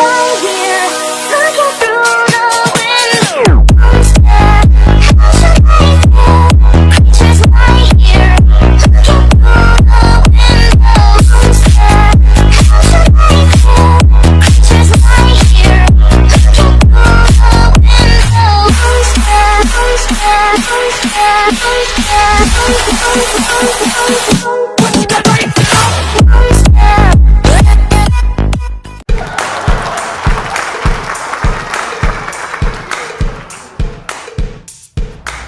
Here.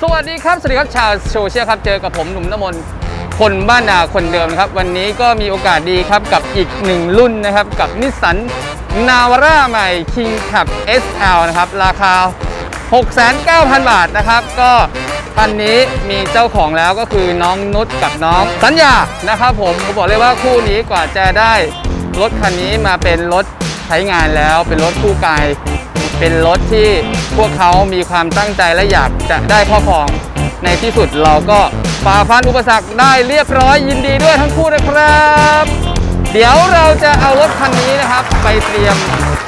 สวัสดีครับ สวัสดีครับชาวโซเชียลครับ เจอกับผมหนุ่มน้ำมนต์คนบ้านนาคนเดิมนะครับ วันนี้ก็มีโอกาสดีครับกับอีกหนึ่งรุ่นนะครับ กับนิสสันนาวาร่าใหม่ King Cup SL นะครับ ราคา 6,900บาทนะครับ ก็คันนี้มีเจ้าของแล้วก็คือน้องนุชกับน้องสัญญานะครับผมผมบอกเลยว่าคู่นี้กว่าจะได้รถคันนี้มาเป็นรถใช้งานแล้วเป็นรถคู่กาย เป็นรถที่พวกเขามีความตั้งใจและอยากจะได้ครอบครอง ในที่สุดเราก็ฝ่าฟันอุปสรรคได้เรียบร้อยยินดีด้วยทั้งคู่นะครับ เดี๋ยวเราจะเอารถคันนี้นะครับ ไปเตรียม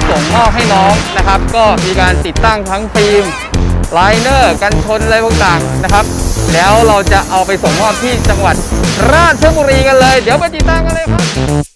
ส่งมอบให้น้องนะครับ ก็มีการติดตั้งทั้งฟิล์มไลเนอร์กันชนอะไรต่างๆนะครับ แล้วเราจะเอาไปส่งมอบที่จังหวัดราชบุรีกันเลย เดี๋ยวไปติดตั้งกันเลยครับ